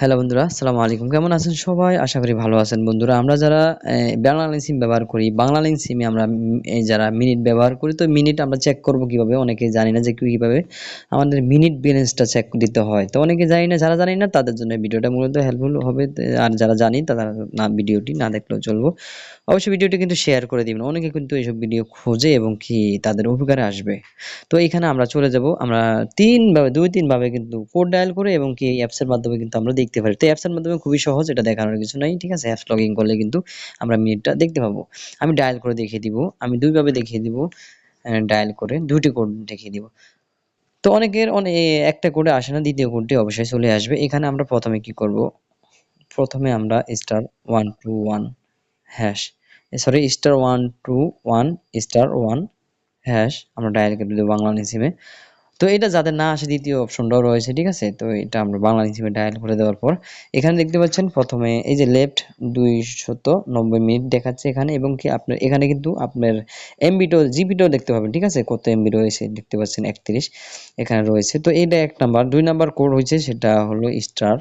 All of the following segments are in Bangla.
হ্যালো বন্ধুরা, আসসালামু আলাইকুম। কেমন আছেন সবাই? আশা করি ভালো আছেন। বন্ধুরা, আমরা যারা বাংলা লিঙ্ক সিম ব্যবহার করি, বাংলা লিঙ্ক সিমে আমরা যারা মিনিট ব্যবহার করি, তো মিনিট আমরা চেক করব কীভাবে? অনেকে জানি না যে কীভাবে আমাদের মিনিট ব্যালেন্সটা চেক দিতে হয়। তো অনেকে জানি না, যারা জানি না, তাদের জন্য ভিডিওটা মূলত হেল্পফুল হবে। আর যারা জানি, তারা না, ভিডিওটি না দেখলেও চলবো। অবশ্যই ভিডিওটি কিন্তু শেয়ার করে দিবেন। অনেকে কিন্তু এইসব ভিডিও খোঁজে এবং কি তাদের উপকারে আসবে। তো এখানে আমরা চলে যাব। আমরা তিন ভাবে, দুই তিন ভাবে কিন্তু কোড ডায়াল করে এবং কি অ্যাপসের মাধ্যমে কিন্তু আমরা দেখতে পারি। তো অ্যাপসের মাধ্যমে খুবই সহজ, এটা দেখানোর কিছু নাই, ঠিক আছে? অ্যাপস লগ ইন করলে কিন্তু আমরা মিনিটটা দেখতে পাবো। আমি ডায়াল করে দেখিয়ে দিব, আমি দুইভাবে দেখিয়ে দিব ডায়াল করে দুইটি কোড দেখিয়ে দিব। তো অনেকের অনেক একটা কোডে আসে না, দ্বিতীয় কোডটি অবশ্যই চলে আসবে। এখানে আমরা প্রথমে কি করব? প্রথমে আমরা star one two one hash sorry star one two one star one hash আমরা ডায়াল করে দেবো বাংলা সিমে তো এটা যাদের না আসে দ্বিতীয় অপশনটাও রয়েছে, ঠিক আছে? তো এটা আমরা বাংলা হিসেবে ডায়াল করে দেওয়ার পর, এখানে দেখতে পাচ্ছেন প্রথমে এই যে লেফট দুইশত নব্বই মিনিট দেখাচ্ছে এখানে এবং কি আপনার, এখানে কিন্তু আপনার এমবিটাও জিবিটাও দেখতে পাবেন, ঠিক আছে? কত এমবি রয়েছে দেখতে পাচ্ছেন একত্রিশ, এখানে রয়েছে। তো এটা এক নাম্বার। দুই নাম্বার কোড হয়েছে, সেটা হলো star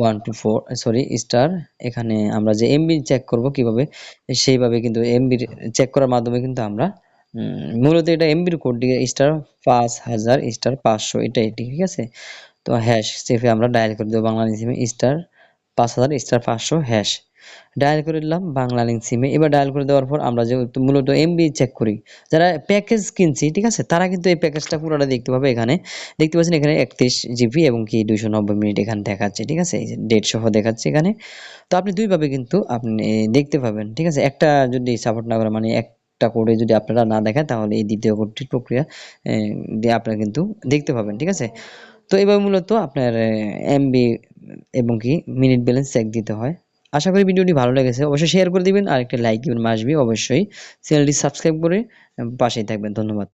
one two four sorry star এখানে আমরা যে এমবি চেক করব কীভাবে, সেইভাবে কিন্তু এমবি চেক করার মাধ্যমে কিন্তু আমরা মূলত এটা এমবির কোড স্টার পাঁচ হাজার স্টার পাঁচশো এটা এটাই ঠিক আছে? তো হ্যাশ সেফে আমরা ডায়াল করে দেবো বাংলা সিমে স্টার পাঁচ হাজার স্টার পাঁচশো হ্যাশ ডায়াল করে দিলাম বাংলা লিঙ্ক সিমে এবার ডায়াল করে দেওয়ার পর আমরা যেহেতু মূলত এমবি চেক করি। যারা প্যাকেজ কিনছি, ঠিক আছে? তারা কিন্তু এই প্যাকেজটা পুরোটা দেখতে পাবে এখানে। দেখতে পাচ্ছেন এখানে একত্রিশ জিবি এবং কি দুইশো নব্বই মিনিট এখানে দেখাচ্ছে, ঠিক আছে? এই যে ডেট সহ দেখাচ্ছে এখানে। তো আপনি দুইভাবে কিন্তু আপনি দেখতে পাবেন, ঠিক আছে? একটা যদি সাপোর্ট না করে মানে একটা করে যদি আপনারা না দেখেন, তাহলে এই দ্বিতীয় কোডটির প্রক্রিয়া দিয়ে আপনারা কিন্তু দেখতে পাবেন, ঠিক আছে? তো এবার মূলত আপনার এমবি এবং কি মিনিট ব্যালেন্স চেক দিতে হয়। আশা করি ভিডিওটি ভালো লেগেছে, অবশ্যই শেয়ার করে দিবেন আর একটা লাইক দিবেন মাসবি অবশ্যই চ্যানেলটি সাবস্ক্রাইব করে পাশেই থাকবেন, ধন্যবাদ।